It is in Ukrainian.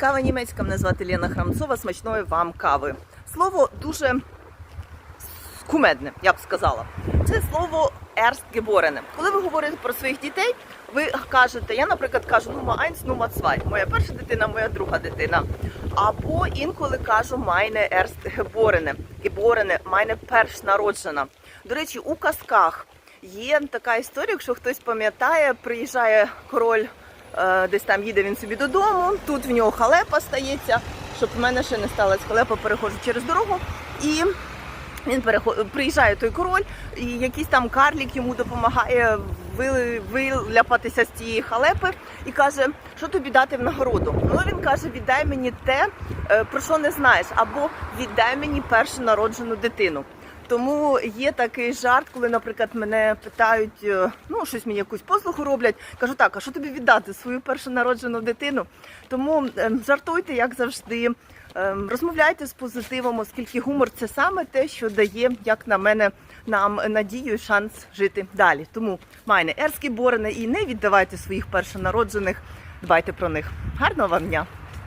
Кава німецька. Мене звати Лена Храмцова. Смачної вам кави. Слово дуже кумедне, я б сказала. Це слово «erstgeborene». Коли ви говорите про своїх дітей, ви кажете, я, наприклад, кажу нума eins, нума zwei. Моя перша дитина, моя друга дитина. Або інколи кажу meine erstgeborene. Geborene, meine першнароджена. До речі, у казках є така історія, якщо хтось пам'ятає, приїжджає король. Е, Десь там їде він собі додому, тут в нього халепа стається, щоб в мене ще не сталася халепа, переходжу через дорогу. І він переход... приїжджає той король, і якийсь там карлік йому допомагає виляпатися з цієї халепи і каже, що тобі дати в нагороду. Ну він каже, віддай мені те, е, про що не знаєш, або віддай мені першу народжену дитину. Тому є такий жарт, коли, наприклад, мене питають, е, ну щось мені якусь послугу роблять. Кажу, так, а що тобі віддати свою першу народжену дитину? Тому е, жартуйте, як завжди. Е, Розмовляйте з позитивом, оскільки гумор це саме те, що дає, як на мене, нам надію і шанс жити далі. Тому майне ерські борене і не віддавайте своїх першонароджених, дбайте про них. Гарного вам дня!